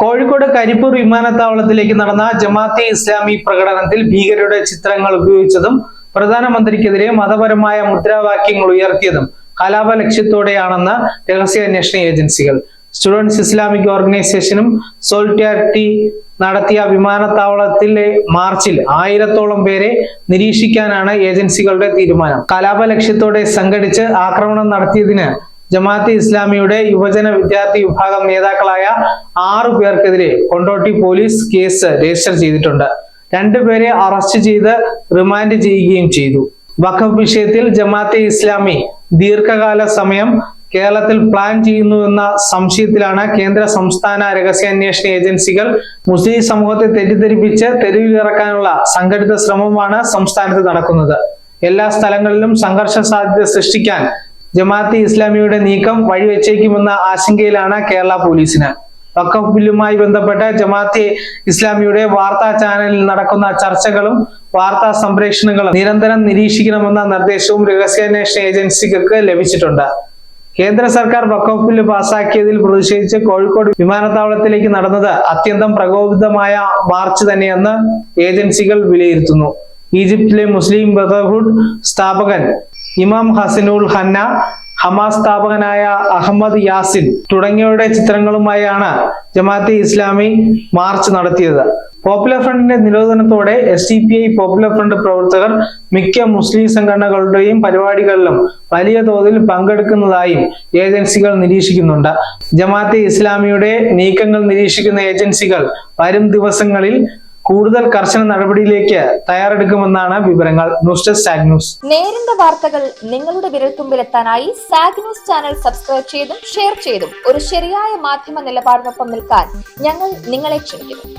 കോഴിക്കോട് കരിപ്പൂർ വിമാനത്താവളത്തിലേക്ക് നടന്ന ജമാഅത്തെ ഇസ്ലാമി പ്രകടനത്തിൽ ഭീകരരുടെ ചിത്രങ്ങൾ ഉപയോഗിച്ചതും പ്രധാനമന്ത്രിക്കെതിരെ മതപരമായ മുദ്രാവാക്യങ്ങൾ ഉയർത്തിയതും കലാപ ലക്ഷ്യത്തോടെയാണെന്ന് രഹസ്യാന്വേഷണ ഏജൻസികൾ. സ്റ്റുഡൻസ് ഇസ്ലാമിക് ഓർഗനൈസേഷനും സോൾട്ടിയാരിറ്റി നടത്തിയ വിമാനത്താവളത്തിലെ മാർച്ചിൽ ആയിരത്തോളം പേരെ നിരീക്ഷിക്കാനാണ് ഏജൻസികളുടെ തീരുമാനം. കലാപ ലക്ഷ്യത്തോടെ സംഘടിച്ച് ആക്രമണം നടത്തിയതിന് ജമാഅത്തെ ഇസ്ലാമിയുടെ യുവജന വിദ്യാർത്ഥി വിഭാഗം നേതാക്കളായ ആറു പേർക്കെതിരെ കൊണ്ടോട്ടി പോലീസ് കേസ് രജിസ്റ്റർ ചെയ്തിട്ടുണ്ട്. രണ്ടുപേരെ അറസ്റ്റ് ചെയ്ത് റിമാൻഡ് ചെയ്യുകയും ചെയ്തു. വഖഫ് വിഷയത്തിൽ ജമാഅത്തെ ഇസ്ലാമി ദീർഘകാല സമയം കേരളത്തിൽ പ്ലാൻ ചെയ്യുന്നുവെന്ന സംശയത്തിലാണ് കേന്ദ്ര സംസ്ഥാന രഹസ്യാന്വേഷണ ഏജൻസികൾ മുസ്ലിം സമൂഹത്തെ തെറ്റിദ്ധരിപ്പിച്ച് തെരുവിലിറക്കാനുള്ള സംഘടിത ശ്രമമാണ് സംസ്ഥാനത്ത് നടക്കുന്നത്. എല്ലാ സ്ഥലങ്ങളിലും സംഘർഷ സാധ്യത സൃഷ്ടിക്കാൻ ജമാഅത്തെ ഇസ്ലാമിയുടെ നീക്കം വഴിവെച്ചേക്കുമെന്ന ആശങ്കയിലാണ് കേരള പോലീസിന്. വക്കഫ് ബില്ലുമായി ബന്ധപ്പെട്ട് ജമാഅത്തെ ഇസ്ലാമിയുടെ വാർത്താ ചാനലിൽ നടക്കുന്ന ചർച്ചകളും വാർത്താ സംപ്രേഷണങ്ങളും നിരന്തരം നിരീക്ഷിക്കണമെന്ന നിർദ്ദേശവും രഹസ്യാന്വേഷണ ഏജൻസികൾക്ക് ലഭിച്ചിട്ടുണ്ട്. കേന്ദ്ര സർക്കാർ വക്കഫ് ബില്ല് പാസാക്കിയതിൽ പ്രതിഷേധിച്ച് കോഴിക്കോട് വിമാനത്താവളത്തിലേക്ക് നടന്നത് അത്യന്തം പ്രകോപിതമായ മാർച്ച് തന്നെയെന്ന് ഏജൻസികൾ വിലയിരുത്തുന്നു. ഈജിപ്തിലെ മുസ്ലിം ബ്രദർഹുഡ് സ്ഥാപകൻ ഇമാം ഹസനുൽ ഹന്ന ഹമാസ് സ്ഥാപകനായ അഹമ്മദ് യാസിൻ തുടങ്ങിയവരുടെ ചിത്രങ്ങളുമായാണ് ജമാഅത്തെ ഇസ്ലാമി മാർച്ച് നടത്തിയത്. പോപ്പുലർ ഫ്രണ്ടിന്റെ നിരോധനത്തോടെ S D P I popular front പ്രവർത്തകർ മിക്ക മുസ്ലിം സംഘടനകളുടെയും പരിപാടികളിലും വലിയ തോതിൽ പങ്കെടുക്കുന്നതായും ഏജൻസികൾ നിരീക്ഷിക്കുന്നുണ്ട്. ജമാഅത്തെ ഇസ്ലാമിയുടെ നീക്കങ്ങൾ നിരീക്ഷിക്കുന്ന ഏജൻസികൾ വരും ദിവസങ്ങളിൽ കൂടുതൽ കർശന നടപടിയിലേക്ക് തയ്യാറെടുക്കുമെന്നാണ് വിവരങ്ങൾ. News desk news. നേരിന്റെ വാർത്തകൾ നിങ്ങളുടെ വിരൽത്തുമ്പിലെത്താനായി സാഗ് ന്യൂസ് ചാനൽ സബ്സ്ക്രൈബ് ചെയ്തും ഷെയർ ചെയ്തും ഒരു ശരിയായ മാധ്യമ നിലപാടിനൊപ്പം നിൽക്കാൻ ഞങ്ങൾ നിങ്ങളെ ക്ഷണിക്കുന്നു.